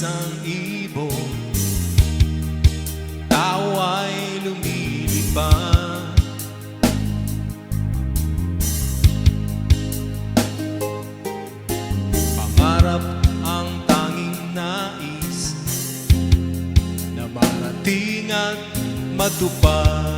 isang ibon Tao ay lumilipad. Pangarap ang tanging nais Na marating at matupad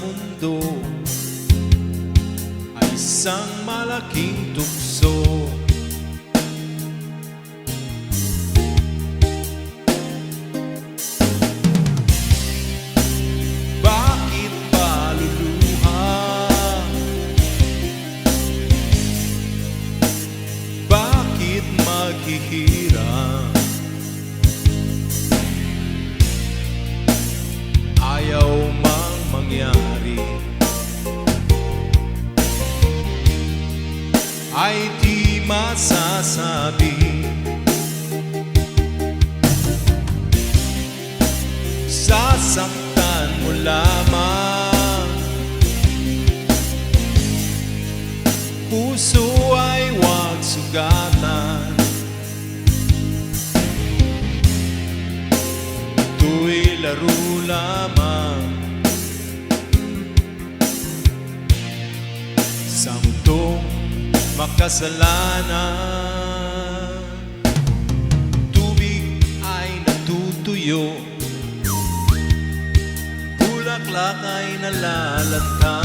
mundo Ay isang malaking tukso Bakit ba luluha? Bakit maghihirap? Masasabi Sasaktan mo lamang. Puso ay huwag sugatan. Ito'y laro lamang. Sa mundong makasalanan Tubig ay natutuyo. Bulaklak ay nalalanta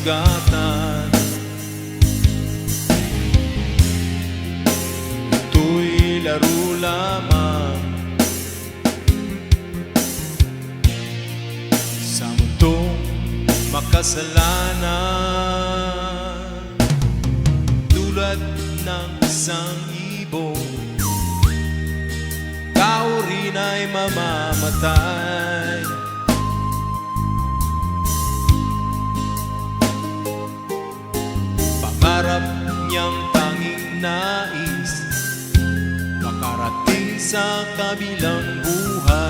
sugatan Ito'y laro lamang. Sa mundong makasalanan Tulad ng isang ibon Tao rin ay mamamatay niyang tanging nais Makarating sa kabilang buhay